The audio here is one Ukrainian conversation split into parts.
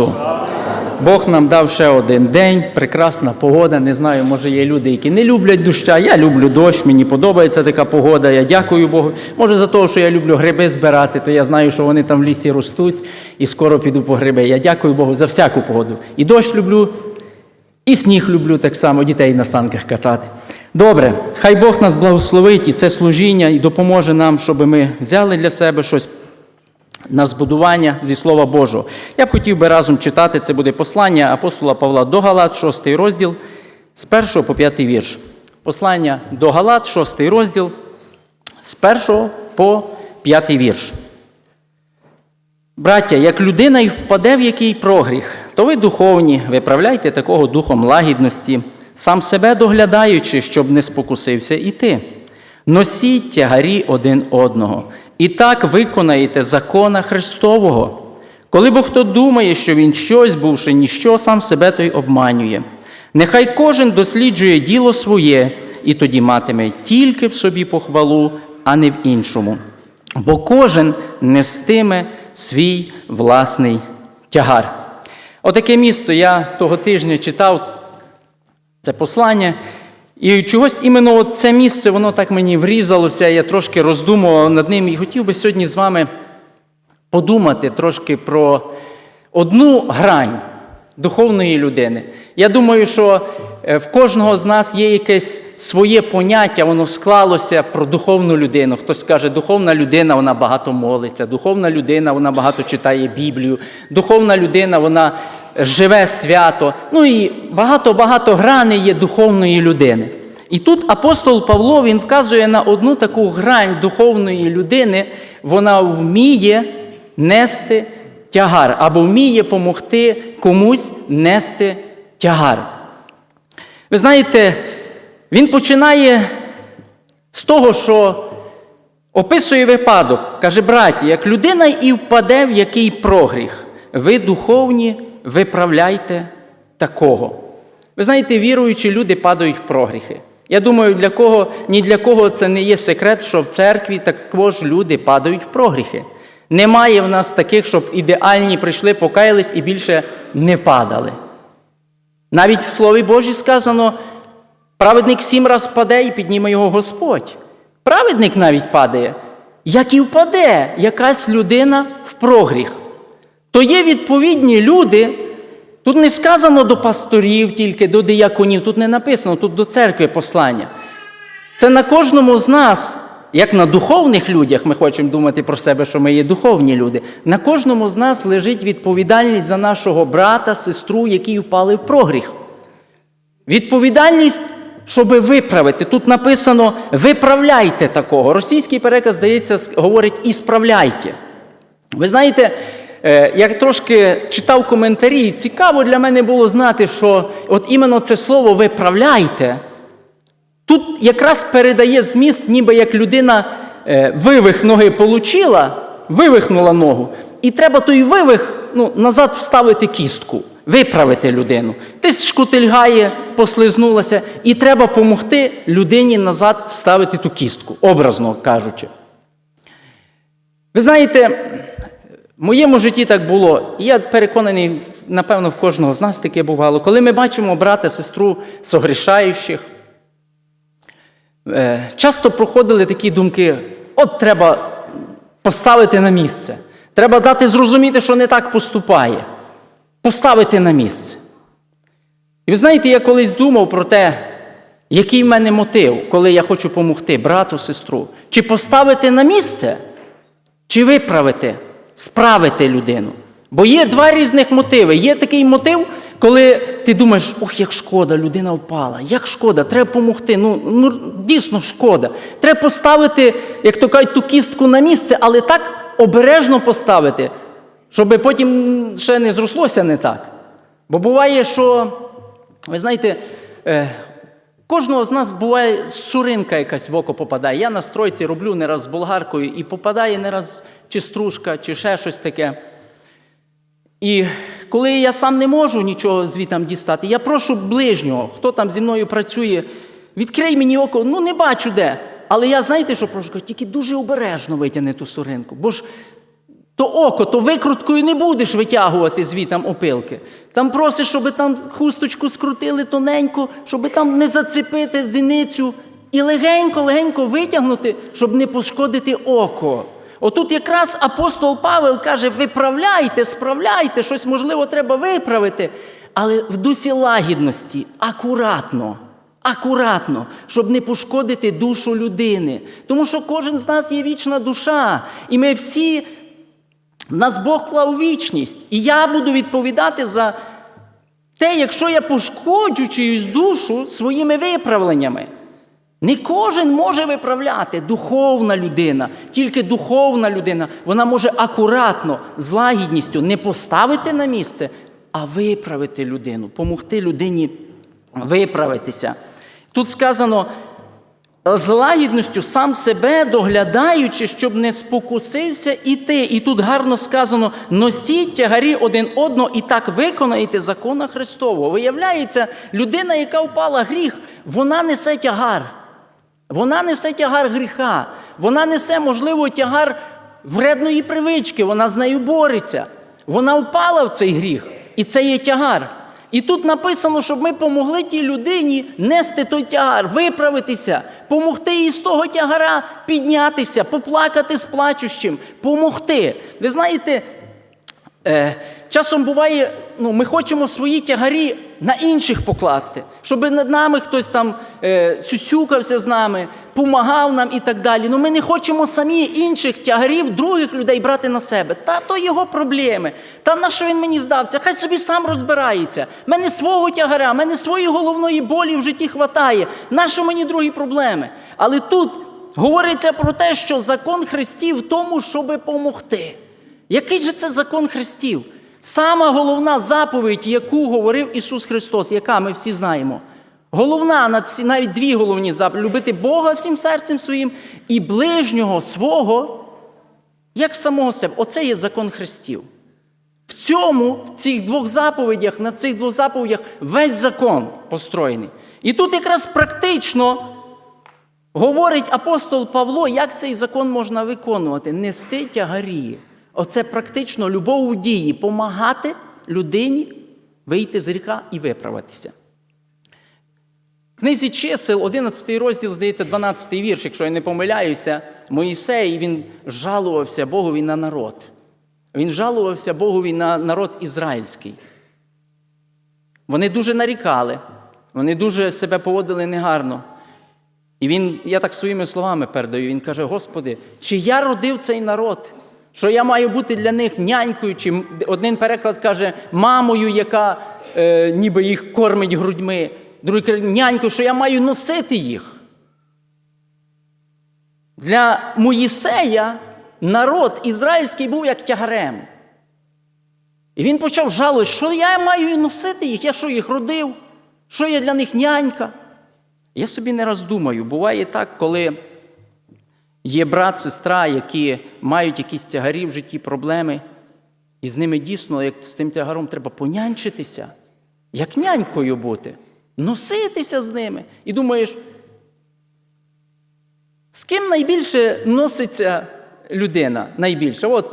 Христу! Бог нам дав ще один день, прекрасна погода. Не знаю, може є люди, які не люблять доща. Я люблю дощ, мені подобається така погода. Я дякую Богу. Може, за те, що я люблю гриби збирати, то я знаю, що вони там в лісі ростуть і скоро піду по гриби. Я дякую Богу за всяку погоду. І дощ люблю, і сніг люблю так само, дітей на санках катати. Добре, хай Бог нас благословить і це служіння і допоможе нам, щоб ми взяли для себе щось на збудування зі Слова Божого. Я б хотів би разом читати, це буде послання апостола Павла до Галат, 6 розділ, з 1 по 5 вірш. Послання до Галат, 6 розділ, з 1 по 5 вірш. Браття, як людина й впаде в який прогріх, то ви духовні, виправляйте такого духом лагідності, сам себе доглядаючи, щоб не спокусився і ти. Носіть тягарі один одного, і так виконаєте закона Христового. Коли бо хто думає, що він щось, бувши ніщо, сам себе той обманює. Нехай кожен досліджує діло своє, і тоді матиме тільки в собі похвалу, а не в іншому. Бо кожен нестиме свій власний тягар. Отаке місце я того тижня читав це послання. І чогось іменно це місце, воно так мені врізалося, я трошки роздумував над ним і хотів би сьогодні з вами подумати трошки про одну грань духовної людини. Я думаю, що е, в кожного з нас є якесь своє поняття, воно склалося про духовну людину. Хтось каже, духовна людина, вона багато молиться, духовна людина, вона багато читає Біблію, духовна людина, вона живе свято. Ну і багато-багато граней є духовної людини. І тут апостол Павло він вказує на одну таку грань духовної людини, вона вміє нести тягар або вміє допомогти комусь нести тягар. Ви знаєте, він починає з того, що описує випадок, каже, браті, як людина і впаде в який прогріх, ви духовні виправляйте такого. Ви знаєте, віруючі люди падають в прогріхи. Я думаю, для кого, ні для кого це не є секрет, що в церкві також люди падають в прогріхи. Немає в нас таких, щоб ідеальні прийшли, покаялись і більше не падали. Навіть в Слові Божій сказано, праведник сім раз впаде і підніме його Господь. Праведник навіть падає, як і впаде якась людина в прогріх. То є відповідні люди, тут не сказано до пасторів тільки, до дияконів, тут не написано, тут до церкви послання. Це на кожному з нас, як на духовних людях, ми хочемо думати про себе, що ми є духовні люди. На кожному з нас лежить відповідальність за нашого брата, сестру, які впали в прогріх. Відповідальність, щоб виправити. Тут написано виправляйте такого. Російський переказ, здається, говорить і справляйте. Ви знаєте, я трошки читав коментарі, і цікаво для мене було знати, що от іменно це слово виправляйте. Тут якраз передає зміст, ніби як людина е, вивих ноги получила, вивихнула ногу, і треба той вивих ну, назад вставити кістку, виправити людину. Десь шкутильгає, послизнулася, і треба допомогти людині назад вставити ту кістку, образно кажучи. Ви знаєте, в моєму житті так було, і я переконаний, напевно, в кожного з нас таке бувало, коли ми бачимо брата, сестру согрішаючих. Е, Часто проходили такі думки: от треба поставити на місце. Треба дати зрозуміти, що не так поступає. Поставити на місце. І ви знаєте, я колись думав про те, який в мене мотив, коли я хочу допомогти брату, сестру. Чи поставити на місце, чи виправити, справити людину. Бо є два різних мотиви. Є такий мотив, коли ти думаєш, ох, як шкода, людина впала, як шкода, треба допомогти. Ну, ну дійсно шкода. Треба поставити, як то кажуть, ту кістку на місце, але так обережно поставити, щоб потім ще не зрослося не так. Бо буває, що, ви знаєте, е, Кожного з нас буває суринка якась в око попадає. Я на стройці роблю не раз з болгаркою, і попадає не раз чи стружка, чи ще щось таке. І коли я сам не можу нічого звітам дістати, я прошу ближнього, хто там зі мною працює, відкрий мені око, ну не бачу де. Але я знаєте, що прошу? Тільки дуже обережно витягни ту суринку. Бо ж То око, то викруткою не будеш витягувати звітам опилки. Там просиш, щоб там хусточку скрутили тоненько, щоб там не зацепити зіницю і легенько-легенько витягнути, щоб не пошкодити око. Отут якраз апостол Павел каже: виправляйте, справляйте, щось можливо треба виправити, але в дусі лагідності, акуратно. Акуратно, щоб не пошкодити душу людини. Тому що кожен з нас є вічна душа, і ми всі нас Бог клав вічність. І я буду відповідати за те, якщо я пошкоджу чиюсь душу своїми виправленнями. Не кожен може виправляти духовна людина, тільки духовна людина. Вона може акуратно, з лагідністю не поставити на місце, а виправити людину, помогти людині виправитися. Тут сказано, з лагідністю сам себе доглядаючи, щоб не спокусився і ти. І тут гарно сказано: носіть тягарі один одного і так виконаєте закона Христового. Виявляється, людина, яка впала гріх, вона несе тягар. Вона несе тягар гріха. Вона несе, можливо, тягар вредної привички. Вона з нею бореться. Вона впала в цей гріх. І це є тягар. І тут написано, щоб ми помогли тій людині нести той тягар, виправитися, помогти їй з того тягара піднятися, поплакати з плачущим, помогти. Ви знаєте, часом буває, ну, ми хочемо свої тягарі на інших покласти, щоб над нами хтось там е, сюсюкався з нами, помагав нам і так далі. Ну ми не хочемо самі інших тягарів других людей брати на себе. Та то його проблеми. Та на що він мені здався? Хай собі сам розбирається. Мене свого тягара, в мене своєї головної болі в житті хватає. Нащо мені другі проблеми? Але тут говориться про те, що закон Христів в тому, щоби помогти. Який же це закон Христів? Сама головна заповідь, яку говорив Ісус Христос, яка ми всі знаємо. Головна, навіть дві головні заповіді любити Бога всім серцем своїм і ближнього свого, як самого себе. Оце є закон Христів. В цьому, в цих двох заповідях, на цих двох заповідях весь закон построєний. І тут якраз практично говорить апостол Павло, як цей закон можна виконувати. Нести тягарі. Оце практично любов у дії, помагати людині вийти з гріха і виправитися. Книзі чисел, 11 розділ, здається, 12 вірш, якщо я не помиляюся, Моїсей він жалувався Богові на народ. Він жалувався Богові на народ ізраїльський. Вони дуже нарікали, вони дуже себе поводили негарно. І він, я так своїми словами передаю, він каже: Господи, чи я родив цей народ? Що я маю бути для них нянькою, чи один переклад каже мамою, яка е, ніби їх кормить грудьми, другий каже нянькою, що я маю носити їх. Для Моїсея народ ізраїльський був як тягарем. І він почав жалувати, що я маю носити їх, я що їх родив, що я для них нянька. Я собі не раз думаю, буває так, коли є брат, сестра, які мають якісь тягарі в житті, проблеми, і з ними дійсно, як з тим тягаром, треба понянчитися, як нянькою бути, носитися з ними. І думаєш, з ким найбільше носиться людина? Найбільше? От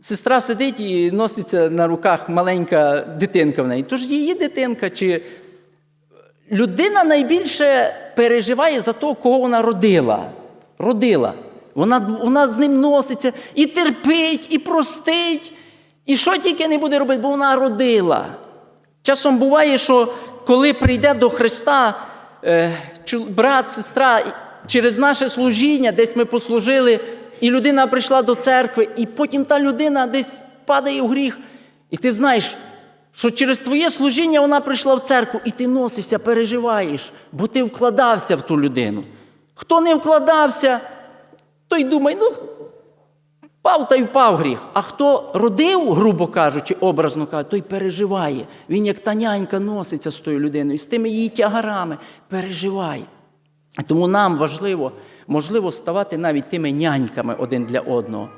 сестра сидить і носиться на руках маленька дитинка в неї. Тож її дитинка, чи людина найбільше переживає за того, кого вона родила. Родила. Вона, вона з ним носиться і терпить, і простить, і що тільки не буде робити, бо вона родила. Часом буває, що коли прийде до Христа е, брат, сестра, через наше служіння, десь ми послужили, і людина прийшла до церкви, і потім та людина десь падає в гріх. І ти знаєш, що через твоє служіння вона прийшла в церкву, і ти носився, переживаєш, бо ти вкладався в ту людину. Хто не вкладався, той думає, ну, Впав та й впав гріх. А хто родив, грубо кажучи, образно кажучи, той переживає. Він як та нянька носиться з тою людиною, з тими її тягарами переживає. Тому нам важливо, можливо, ставати навіть тими няньками один для одного.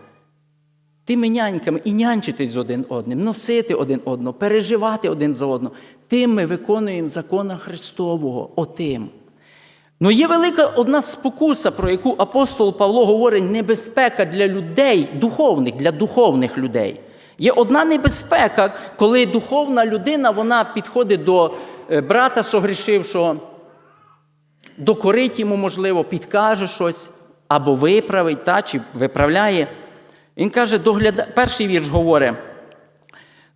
Тими няньками і нянчитись з один одним, носити один одного, переживати один за одного. Тим ми виконуємо закона Христового, отим. Ну є велика одна спокуса, про яку апостол Павло говорить, небезпека для людей, духовних, для духовних людей. Є одна небезпека, коли духовна людина вона підходить до е, брата согрішившого, докорить йому, можливо, підкаже щось або виправить, та, чи виправляє. Він каже, догляда... перший вірш говорить,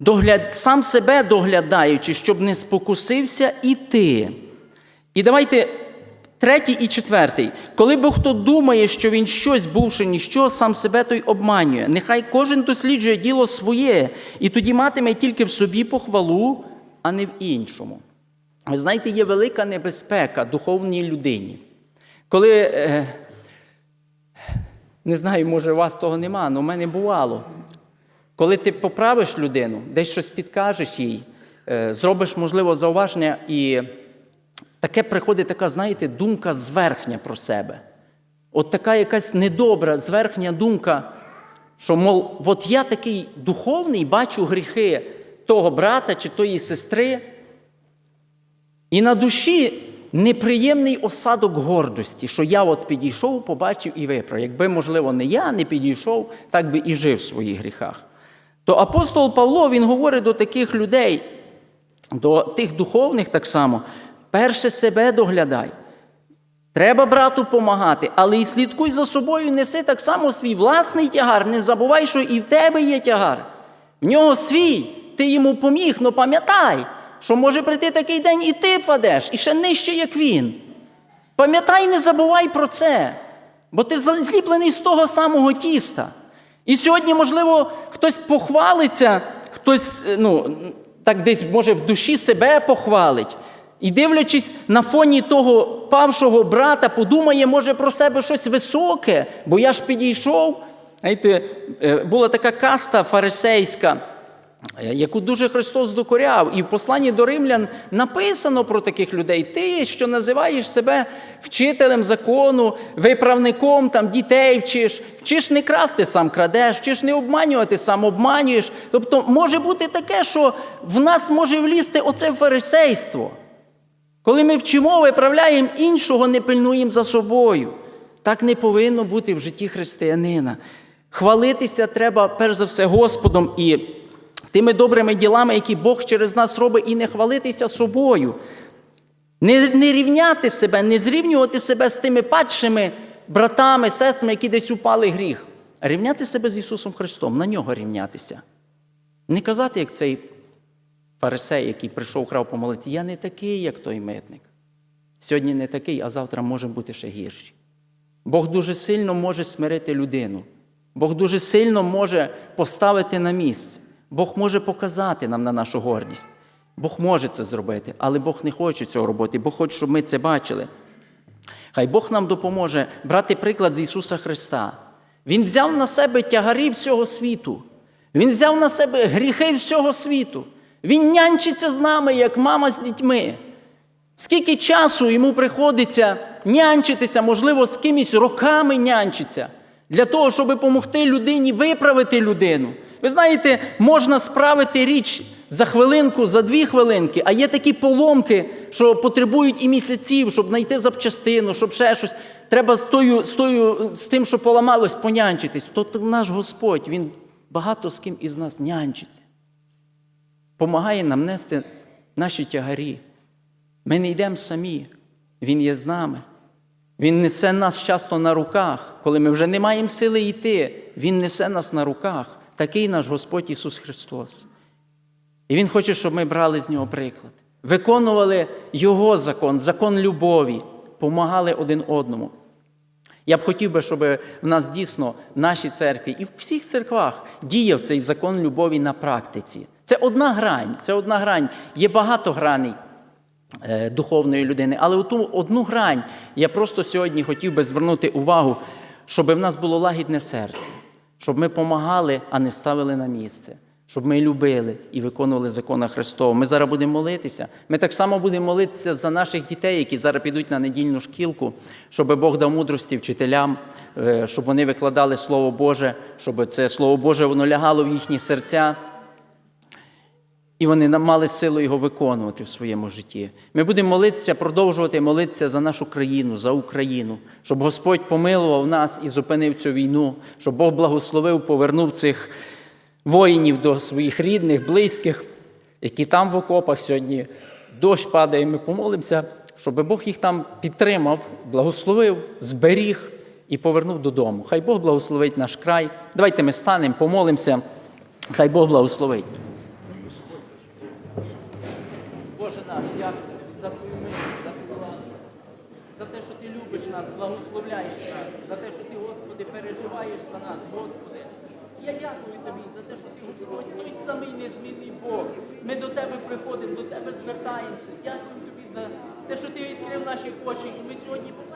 догляд... сам себе доглядаючи, щоб не спокусився і ти. І давайте третій і четвертий. Коли бо хто думає, що він щось бувши ніщо, сам себе той обманює. Нехай кожен досліджує діло своє, і тоді матиме тільки в собі похвалу, а не в іншому. Ви знаєте, є велика небезпека духовній людині. Коли, е, не знаю, може, у вас того нема, але в мене бувало. Коли ти поправиш людину, десь щось підкажеш їй, е, зробиш, можливо, зауваження, і таке приходить така, знаєте, думка зверхня про себе. От така якась недобра, зверхня думка, що, мов, от я такий духовний, бачу гріхи того брата чи тої сестри, і на душі неприємний осадок гордості, що я от підійшов, побачив і виправив. Якби, можливо, не я не підійшов, так би і жив в своїх гріхах. То апостол Павло він говорить до таких людей, до тих духовних так само, перше себе доглядай. Треба брату помагати, але і слідкуй за собою, неси так само свій власний тягар. Не забувай, що і в тебе є тягар. В нього свій, ти йому поміг, але пам'ятай, що може прийти такий день, і ти впадеш, і ще нижче, як він. Пам'ятай, не забувай про це, бо ти зліплений з того самого тіста. І сьогодні, можливо, хтось похвалиться, хтось ну, так десь може в душі себе похвалить. І дивлячись на фоні того павшого брата, подумає, може, про себе щось високе, бо я ж підійшов. Знаєте, е, була така каста фарисейська, е, яку дуже Христос докоряв. І в посланні до римлян написано про таких людей. Ти, що називаєш себе вчителем закону, виправником, там, дітей вчиш, вчиш не красти, сам крадеш, вчиш не обманювати, сам обманюєш. Тобто може бути таке, що в нас може влізти оце фарисейство. Коли ми вчимо, виправляємо іншого, не пильнуємо за собою. Так не повинно бути в житті християнина. Хвалитися треба, перш за все, Господом і тими добрими ділами, які Бог через нас робить, і не хвалитися собою. Не, не рівняти себе, не зрівнювати себе з тими падшими братами, сестрами, які десь упали гріх, а рівняти себе з Ісусом Христом, на нього рівнятися. Не казати, як цей фарисей, який прийшов крав помолитися, я не такий, як той митник. Сьогодні не такий, а завтра може бути ще гірший. Бог дуже сильно може смирити людину. Бог дуже сильно може поставити на місце. Бог може показати нам на нашу гордість. Бог може це зробити, але Бог не хоче цього робити. Бог хоче, щоб ми це бачили. Хай Бог нам допоможе брати приклад з Ісуса Христа. Він взяв на себе тягарі всього світу. Він взяв на себе гріхи всього світу. Він нянчиться з нами, як мама з дітьми. Скільки часу йому приходиться нянчитися, можливо, з кимось роками нянчиться, для того, щоб допомогти людині виправити людину. Ви знаєте, можна справити річ за хвилинку, за дві хвилинки, а є такі поломки, що потребують і місяців, щоб знайти запчастину, щоб ще щось. Треба з, тою, з, тою, з тим, що поламалось, понянчитись. То наш Господь, Він багато з ким із нас нянчиться. Помагає нам нести наші тягарі. Ми не йдемо самі, Він є з нами. Він несе нас часто на руках, коли ми вже не маємо сили йти, Він несе нас на руках. Такий наш Господь Ісус Христос. І Він хоче, щоб ми брали з Нього приклад, виконували Його закон, закон любові, помагали один одному. Я б хотів би, щоб в нас дійсно в нашій церкві і в всіх церквах діяв цей закон любові на практиці. Це одна грань, це одна грань. Є багато граней е, духовної людини, але у ту одну грань я просто сьогодні хотів би звернути увагу, щоб в нас було лагідне серце, щоб ми помагали, а не ставили на місце. Щоб ми любили і виконували закона Христова. Ми зараз будемо молитися. Ми так само будемо молитися за наших дітей, які зараз підуть на недільну шкілку, щоб Бог дав мудрості вчителям, е, щоб вони викладали Слово Боже, щоб це Слово Боже воно лягало в їхні серця. І вони мали силу його виконувати в своєму житті. Ми будемо молитися, продовжувати молитися за нашу країну, за Україну, щоб Господь помилував нас і зупинив цю війну, щоб Бог благословив, повернув цих воїнів до своїх рідних, близьких, які там в окопах сьогодні. Дощ падає, ми помолимося, щоб Бог їх там підтримав, благословив, зберіг і повернув додому. Хай Бог благословить наш край. Давайте ми станемо, помолимося. Хай Бог благословить. Боже наш, дякую тобі за твою милість, за твою ласку, за те, що ти любиш нас, благословляєш нас, за те, що ти, Господи, переживаєш за нас, Господи. Я дякую тобі за те, що ти, Господь, той самий незмінний Бог. Ми до тебе приходимо, до тебе звертаємося. Дякую тобі за те, що ти відкрив наші очі, і ми сьогодні побачили.